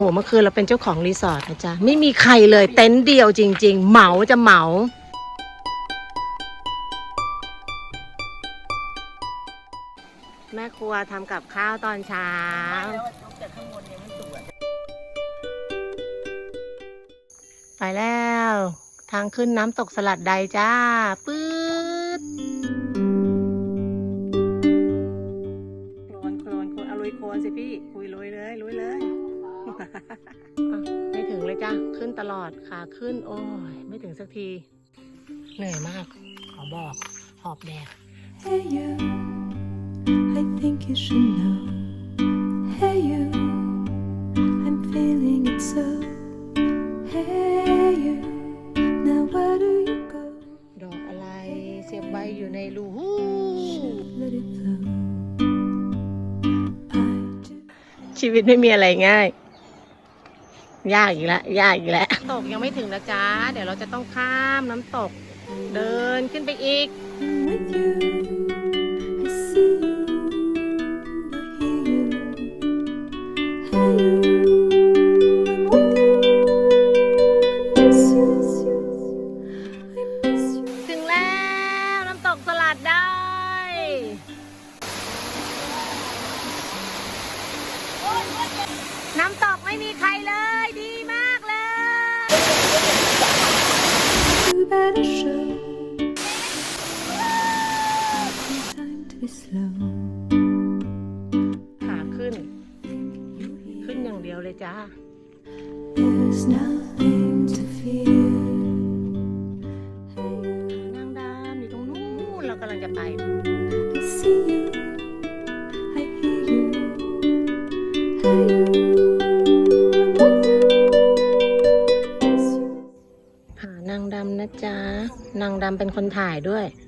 โหเมื่อคืนเราเป็นเจ้าของรีสอร์ทนะจ๊ะ ไม่มีใครเลยเต็นท์เดียวจริง ๆ เหมาจะเหมาแม่ครัวทำกับข้าวตอนเช้า ไปแล้ว ทางขึ้นน้ำตกสลัดใดจ้า ปื๊ดโคลนโคลนโคลนเอาลุยโคลนสิพี่คุยลุ ไม่ถึงเลยจ้ะ ขึ้นตลอดขาขึ้น โอ้ย ไม่ถึงสักที เหนื่อยมาก ขอบอก หอบแดด Hey you, I think you should know. Hey you, I'm feeling it so. Hey you, now where do you go? ดอกอะไรเสียบใบอยู่ในรูหู Let it flow. I do. ชีวิตไม่มีอะไรง่าย ยากอีกแล้วยากอีกแล้วตกยังไม่ถึงนะจ๊ะ เดี๋ยวเราจะต้องข้ามน้ำตก เดินขึ้นไปอีก ถึงแล้วน้ำตกสลัดได้ น้ำตกไม่มีใครเลย slow. ขาขึ้น ขึ้นอย่างเดียวเลยจ้า There's nothing to fear. Hey, นางดามอยู่ตรงนู้นเรากำลังจะไป I see you. I hear you. Hey, you. I'm with you. Miss you. หานางดำนะจ๊ะ นางดำเป็นคนถ่ายด้วย I